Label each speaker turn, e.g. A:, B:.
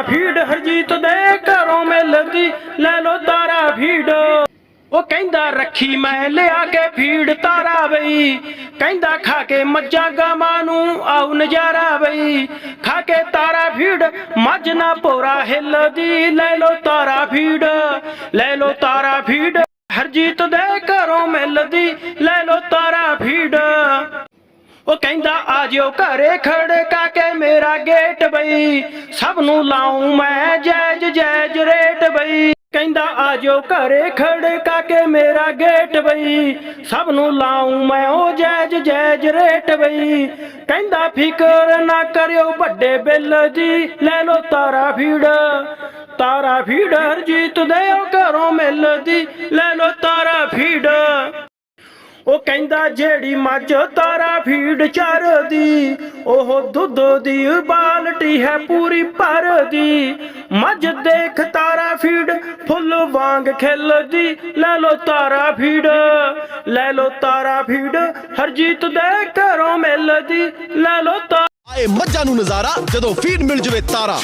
A: तारा भीड़ हरजीत दे घरों में लदी ले लो तारा ਉਹ ਕਹਿੰਦਾ, ਰੱਖੀ ਮੈਂ ਲਿਆ ਕੇ ਭੀੜ ਤਾਰਾ ਬਈ। ਕਹਿੰਦਾ, ਖਾ ਕੇ ਮੱਜਾਂ ਗਾਵਾਂ ਨੂੰ ਆਉ ਨਜ਼ਾਰਾ ਬਈ। ਖਾ ਕੇ ਤਾਰਾ ਭੀੜ, ਮੱਝ ਨਾ ਪੋਰਾ ਹਿੱਲਦੀ, ਲੈ ਲੋ ਤਾਰਾ ਭੀੜ। ਲੈ ਲੋ ਤਾਰਾ ਫੀਡ ਹਰਜੀਤ ਦੇ ਘਰੋਂ ਮਿਲਦੀ ਉਹ ਕਹਿੰਦਾ ਆ ਜਿਓ ਘਰੇ ਖੜਕਾ ਕੇ ਮੇਰਾ ਗੇਟ ਬਈ। ਸਭ ਨੂੰ ਲਾਉਂ ਮੈਂ ਜੈਜ ਜੈਜ ਰੇਟ ਬਈ। ਕਹਿੰਦਾ ਆ ਜਿਓ ਘਰੇ ਖੜਕਾ ਕੇ ਮੇਰਾ ਗੇਟ ਬਈ। ਸਭ ਨੂੰ ਲਾਉਂ ਮੈਂ ਉਹ ਜੈਜ ਜੈਜ ਰੇਟ ਬਈ। ਕਹਿੰਦਾ ਫਿਕਰ ਨਾ ਕਰਿਓ ਵੱਡੇ ਬਿੱਲ ਜੀ, ਲੈ ਲੋ ਤਾਰਾ ਫੀੜ ਤਾਰਾ ਫੀੜ ਹਰਜੀਤ ਦੇ ਉਹ ਘਰੋਂ ਮਿਲਦੀ, ਲੈ ਲੋ ਤਾਰਾ ਫੀੜ ਕਹਿੰਦਾ ਜਿਹੜੀ ਮੱਝ ਤਾਰਾ ਫੀਡ ਚਰਦੀ, ਉਹ ਦੁੱਧ ਦੀ ਬਾਲਟੀ ਹੈ ਪੂਰੀ ਭਰਦੀ। ਮੱਝ ਦੇਖ ਤਾਰਾ ਫੀਡ, ਫੁੱਲ ਵਾਂਗ ਖਿਲਦੀ। ਲੈ ਲੋ ਤਾਰਾ ਫੀਡ, ਲੈ ਲੋ ਤਾਰਾ ਫੀਡ, ਹਰਜੀਤ ਦੇ ਘਰੋਂ ਮਿਲਦੀ। ਲੈ ਲੋ ਤਾਰਾ
B: ਆਏ ਮੱਝਾਂ ਨੂੰ ਨਜ਼ਾਰਾ ਜਦੋਂ ਫੀਡ ਮਿਲ ਜਵੇ ਤਾਰਾ।